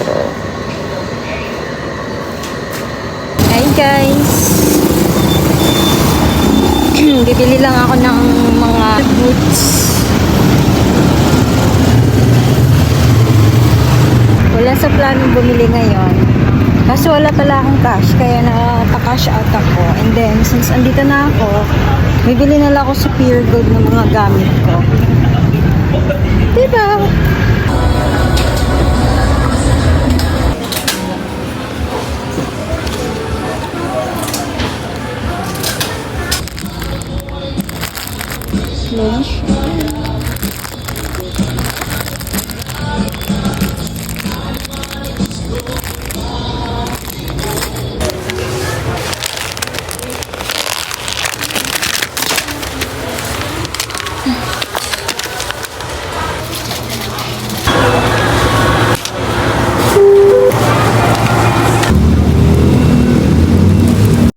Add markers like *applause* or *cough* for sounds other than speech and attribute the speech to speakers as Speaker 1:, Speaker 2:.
Speaker 1: Metro. Hi guys! *clears throat* Bibili lang ako ng mga boots. Wala sa plano bumili ngayon. Kaso wala pala akong cash, kaya nakaka-cash out ako. And then, since andito na ako, bibili na lang ako sa Pure Gold ng mga gamit ko. 允许。